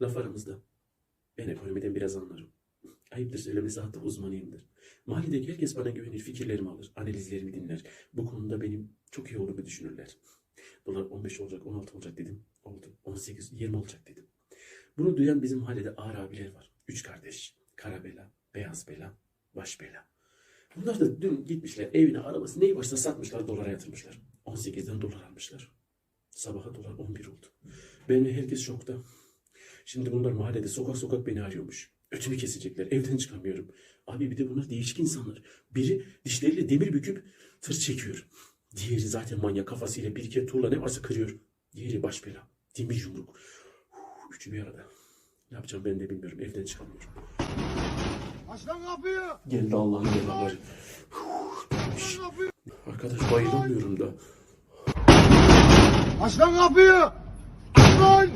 Laf aramızda. Ben ekonomiden biraz anlarım. Ayıptır söylemesi hatta uzmanıyımdır. Mahalledeki herkes bana güvenir, fikirlerimi alır, analizlerimi dinler. Bu konuda benim çok iyi olduğumu düşünürler. Dolar 15 olacak, 16 olacak dedim. Oldu. 18, 20 olacak dedim. Bunu duyan bizim mahallede ağır abiler var. Üç kardeş. Kara bela, beyaz bela, baş bela. Bunlar da dün gitmişler evine arabası neyi varsa satmışlar dolara yatırmışlar. 18'den dolar almışlar. Sabaha dolar 11 oldu. Benimle herkes şokta. Şimdi bunlar mahallede sokak sokak beni arıyormuş. Ötümü kesecekler. Evden çıkamıyorum. Abi bir de bunlar değişik insanlar. Biri dişleriyle demir büküp tır çekiyor. Diğeri zaten manyak kafasıyla bir iki tuğla ne varsa kırıyor. Diğeri baş bela. Demir yumruk. Üçü bir arada. Ne yapacağım ben de bilmiyorum. Evden çıkamıyorum. Aç lan kapıyı! Geldi Allah'ın belaları. Aç! Arkadaş bayılamıyorum da. Aç lan kapıyı! Lan!